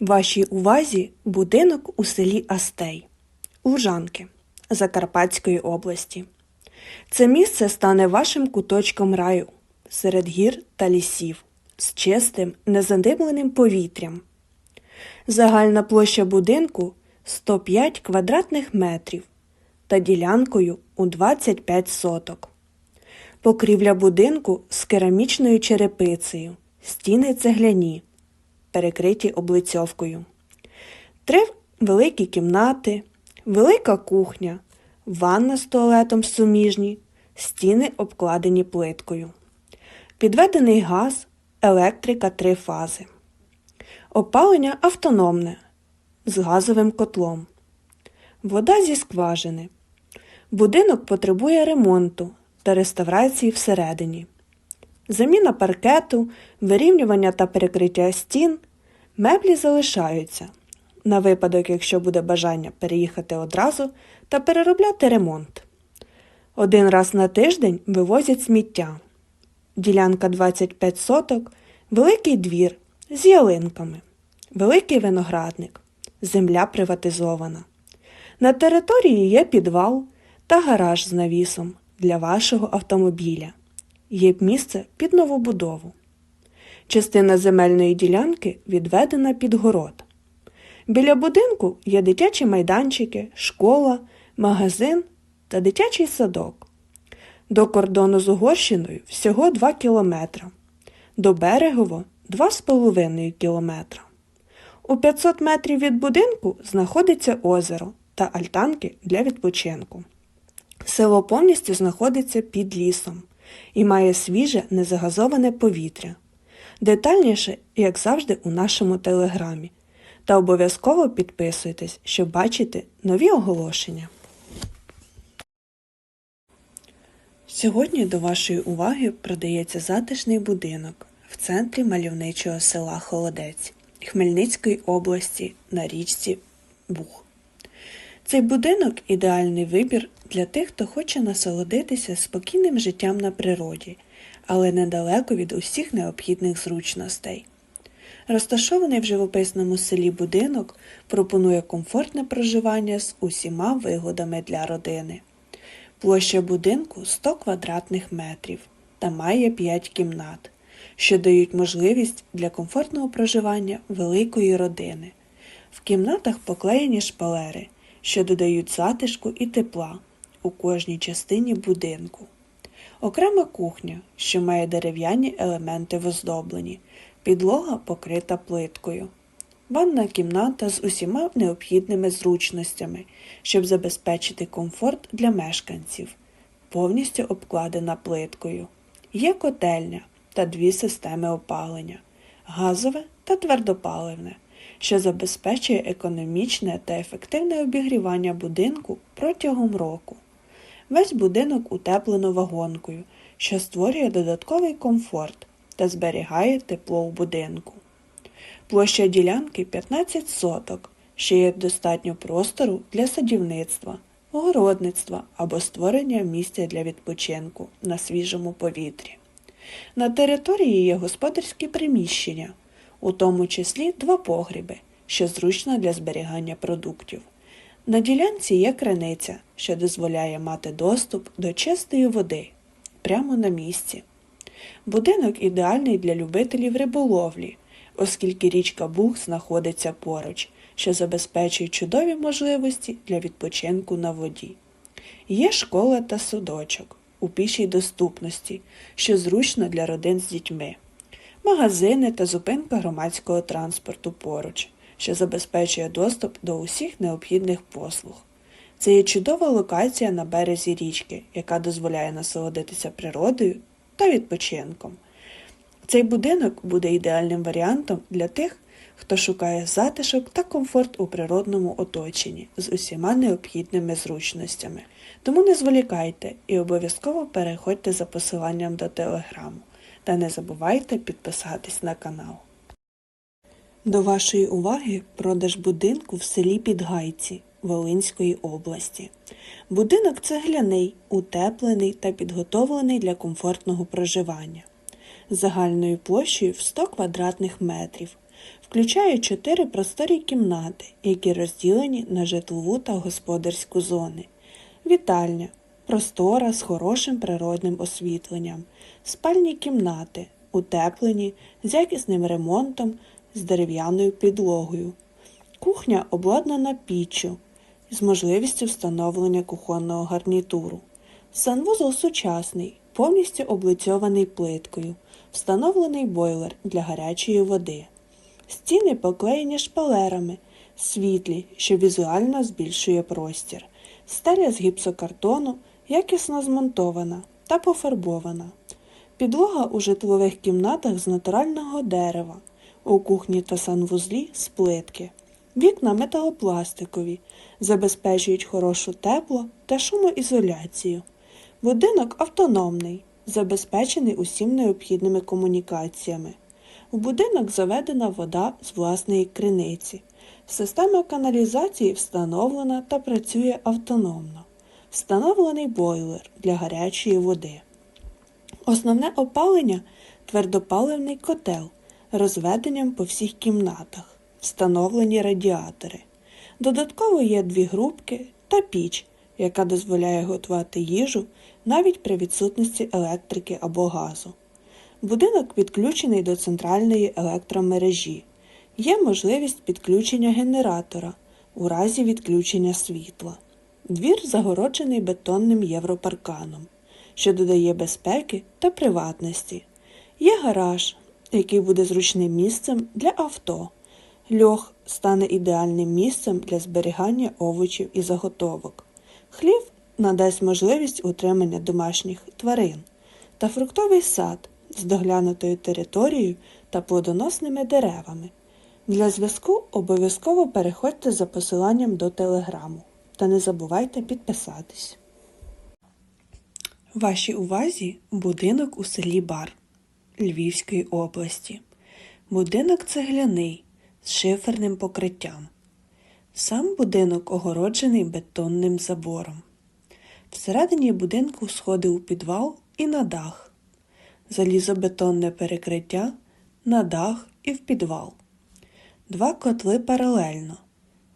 Вашій увазі будинок у селі Астей, Лужанки Закарпатської області. Це місце стане вашим куточком раю серед гір та лісів з чистим, незадимленим повітрям. Загальна площа будинку 105 квадратних метрів та ділянкою у 25 соток. Покрівля будинку з керамічною черепицею, стіни цегляні, перекриті облицьовкою. Три великі кімнати, велика кухня, ванна з туалетом суміжні, стіни обкладені плиткою. Підведений газ, електрика три фази. Опалення автономне з газовим котлом. Вода зі скважини. Будинок потребує ремонту та реставрації всередині. Заміна паркету, вирівнювання та перекриття стін, меблі залишаються на випадок, якщо буде бажання переїхати одразу та переробляти ремонт. Один раз на тиждень вивозять сміття. Ділянка 25 соток, великий двір з ялинками, великий виноградник, земля приватизована. На території є підвал та гараж з навісом для вашого автомобіля. Є місце під новобудову. Частина земельної ділянки відведена під город. Біля будинку є дитячі майданчики, школа, магазин та дитячий садок. До кордону з Угорщиною всього 2 кілометра, до Берегово 2,5 кілометра. У 500 метрів від будинку знаходиться озеро та альтанки для відпочинку. Село повністю знаходиться під лісом і має свіже незагазоване повітря. Детальніше, як завжди, у нашому телеграмі. Та обов'язково підписуйтесь, щоб бачити нові оголошення. Сьогодні до вашої уваги продається затишний будинок в центрі мальовничого села Холодець Хмельницької області на річці Буг. Цей будинок ідеальний вибір для тих, хто хоче насолодитися спокійним життям на природі, але недалеко від усіх необхідних зручностей. Розташований в живописному селі будинок пропонує комфортне проживання з усіма вигодами для родини. Площа будинку 100 квадратних метрів та має 5 кімнат, що дають можливість для комфортного проживання великої родини. В кімнатах поклеєні шпалери, що додають затишку і тепла у кожній частині будинку. Окрема кухня, що має дерев'яні елементи в оздобленні, підлога покрита плиткою. Ванна кімната з усіма необхідними зручностями, щоб забезпечити комфорт для мешканців, повністю обкладена плиткою. Є котельня та дві системи опалення газове та твердопаливне, що забезпечує економічне та ефективне обігрівання будинку протягом року. Весь будинок утеплено вагонкою, що створює додатковий комфорт та зберігає тепло у будинку. Площа ділянки 15 соток, що є достатньо простору для садівництва, огородництва або створення місця для відпочинку на свіжому повітрі. На території є господарські приміщення, у тому числі два погріби, що зручно для зберігання продуктів. На ділянці є криниця, що дозволяє мати доступ до чистої води прямо на місці. Будинок ідеальний для любителів риболовлі, оскільки річка Буг знаходиться поруч, що забезпечує чудові можливості для відпочинку на воді. Є школа та садочок у пішій доступності, що зручно для родин з дітьми, магазини та зупинка громадського транспорту поруч, що забезпечує доступ до усіх необхідних послуг. Це є чудова локація на березі річки, яка дозволяє насолодитися природою та відпочинком. Цей будинок буде ідеальним варіантом для тих, хто шукає затишок та комфорт у природному оточенні з усіма необхідними зручностями. Тому не зволікайте і обов'язково переходьте за посиланням до телеграму та не забувайте підписатись на канал. До вашої уваги продаж будинку в селі Підгайці Волинської області. Будинок цегляний, утеплений та підготовлений для комфортного проживання. Загальною площею в 100 квадратних метрів Включає чотири просторі кімнати, які розділені на житлову та господарську зони. Вітальня простора з хорошим природним освітленням, спальні кімнати, утеплені з якісним ремонтом, з дерев'яною підлогою. Кухня обладнана піччю з можливістю встановлення кухонного гарнітуру. Санвузол сучасний, повністю облицьований плиткою, встановлений бойлер для гарячої води. Стіни поклеєні шпалерами, світлі, що візуально збільшує простір. Стеля з гіпсокартону якісно змонтована та пофарбована. Підлога у житлових кімнатах з натурального дерева, у кухні та санвузлі з плитки. Вікна металопластикові, забезпечують хорошу тепло та шумоізоляцію. Будинок автономний, забезпечений усім необхідними комунікаціями. У будинок заведена вода з власної криниці. Система каналізації встановлена та працює автономно. Встановлений бойлер для гарячої води. Основне опалення твердопаливний котел розведенням по всіх кімнатах, встановлені радіатори. Додатково є дві грубки та піч, яка дозволяє готувати їжу навіть при відсутності електрики або газу. Будинок підключений до центральної електромережі. Є можливість підключення генератора у разі відключення світла. Двір загороджений бетонним європарканом, що додає безпеки та приватності. Є гараж, який буде зручним місцем для авто. Льох стане ідеальним місцем для зберігання овочів і заготовок. Хлів надасть можливість утримання домашніх тварин та фруктовий сад з доглянутою територією та плодоносними деревами. Для зв'язку обов'язково переходьте за посиланням до телеграму та не забувайте підписатись. Вашій увазі будинок у селі Бар Львівської області. Будинок цегляний з шиферним покриттям. Сам будинок огороджений бетонним забором. Всередині будинку сходи у підвал і на дах, залізобетонне перекриття на дах і в підвал. Два котли паралельно.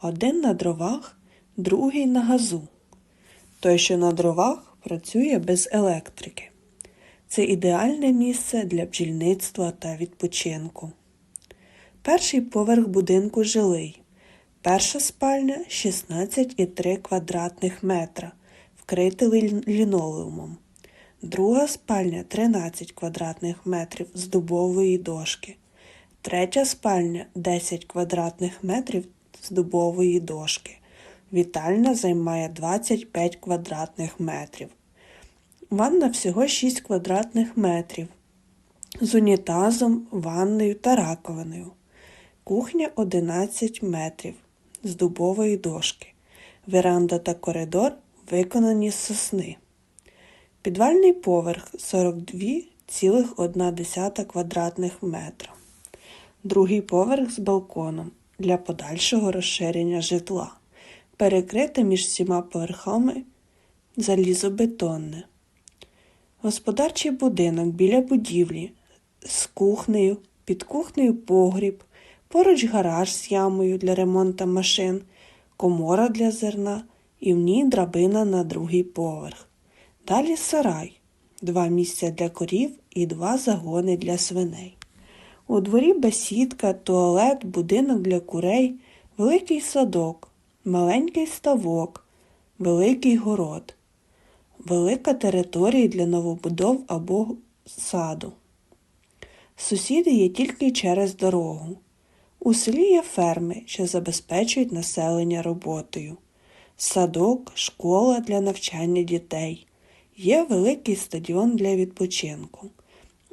Один на дровах, другий на газу. Той, що на дровах, працює без електрики. Це ідеальне місце для бджільництва та відпочинку. Перший поверх будинку жилий. Перша спальня 16,3 квадратних метра, вкрита лінолеумом. Друга спальня 13 квадратних метрів з дубової дошки. Третя спальня 10 квадратних метрів з дубової дошки. Вітальня займає 25 квадратних метрів. Ванна всього 6 квадратних метрів з унітазом, ванною та раковиною. Кухня 11 метрів з дубової дошки. Веранда та коридор виконані з сосни. Підвальний поверх 42,1 квадратних метра. Другий поверх з балконом для подальшого розширення житла. Перекрите між всіма поверхами залізобетонне. Господарчий будинок біля будівлі з кухнею, під кухнею погріб, поруч гараж з ямою для ремонту машин, комора для зерна і в ній драбина на другий поверх. Далі сарай, два місця для корів і два загони для свиней. У дворі бесідка, туалет, будинок для курей, великий садок, маленький ставок, великий город, велика територія для новобудов або саду. Сусіди є тільки через дорогу. У селі є ферми, що забезпечують населення роботою, садок, школа для навчання дітей. Є великий стадіон для відпочинку.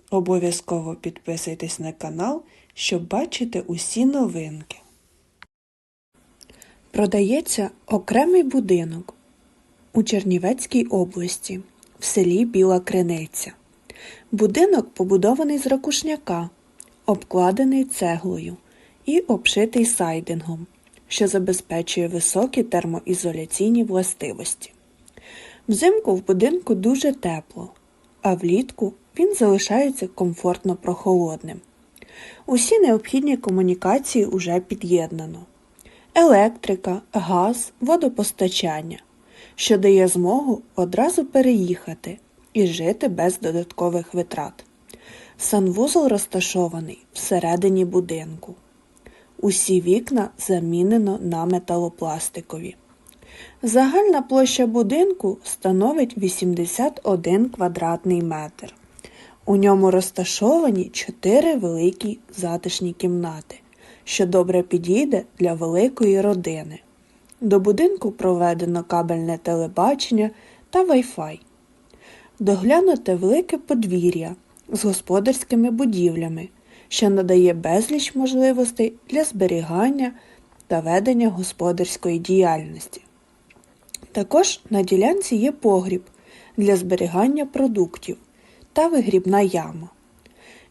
Обов'язково підписуйтесь на канал, щоб бачити усі новинки. Продається окремий будинок у Чернівецькій області в селі Біла Криниця. Будинок побудований з ракушняка, обкладений цеглою і обшитий сайдингом, що забезпечує високі термоізоляційні властивості. Взимку в будинку дуже тепло, а влітку він залишається комфортно прохолодним. Усі необхідні комунікації уже під'єднано. Електрика, газ, водопостачання, що дає змогу одразу переїхати і жити без додаткових витрат. Санвузол розташований всередині будинку. Усі вікна замінено на металопластикові. Загальна площа будинку становить 81 квадратний метр. У ньому розташовані чотири великі затишні кімнати, що добре підійде для великої родини. До будинку проведено кабельне телебачення та Wi-Fi. Доглянуте велике подвір'я з господарськими будівлями, що надає безліч можливостей для зберігання та ведення господарської діяльності. Також на ділянці є погріб для зберігання продуктів та вигрібна яма.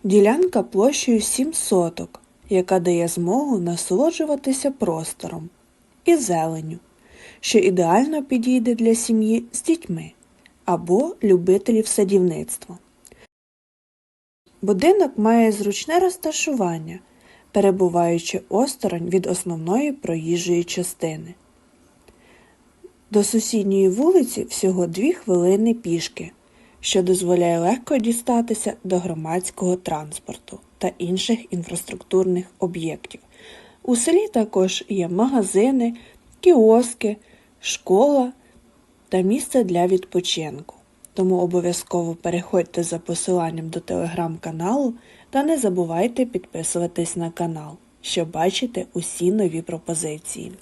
Ділянка площею 7 соток, яка дає змогу насолоджуватися простором і зеленю, що ідеально підійде для сім'ї з дітьми або любителів садівництва. Будинок має зручне розташування, перебуваючи осторонь від основної проїжджої частини. До сусідньої вулиці всього дві хвилини пішки, що дозволяє легко дістатися до громадського транспорту та інших інфраструктурних об'єктів. У селі також є магазини, кіоски, школа та місце для відпочинку. Тому обов'язково переходьте за посиланням до телеграм-каналу та не забувайте підписуватись на канал, щоб бачити усі нові пропозиції.